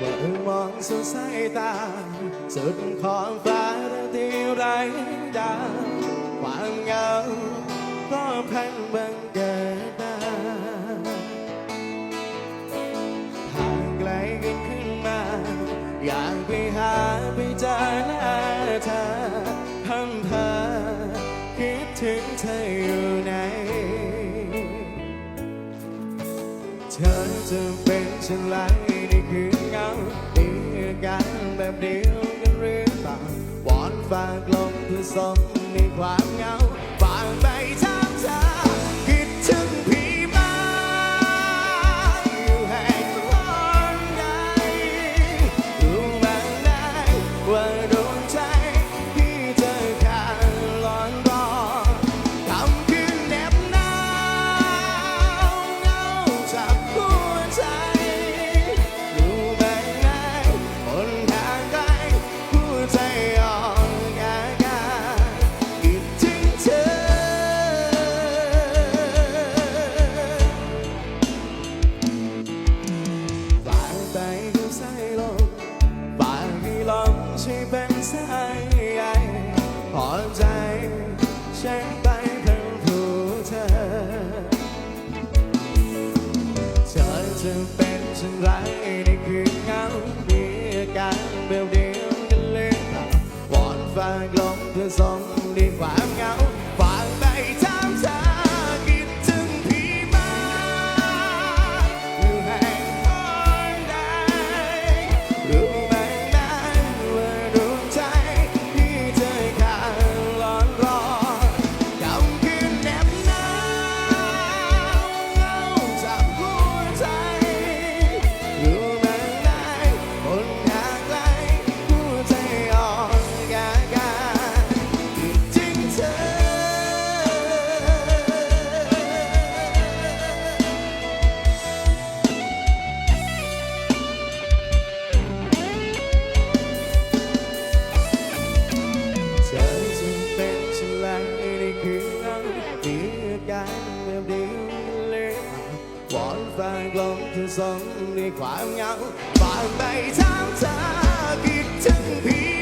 ว่าเออมองสุดสายตา สุดขอบฟ้าที่ไร้ดาวความเหงาก็พันบังเกิดมาห่างไกลกันขึ้นมา อยากไปหาไปเจอหน้าเธอพำเพอคิดถึงเธออยู่ อจะเป็นเช่นไรนี่คือเงามีอาการแบบเดียวกันหรือเปล่าวอนฝากลมเพื่อส่งในความเงาฝากไปถามเธอคิดถึงพี่ วอนแฟนกลมคืนสมในความเหงาฝากไปถามเธอคิดถึงพี่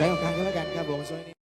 Senhor,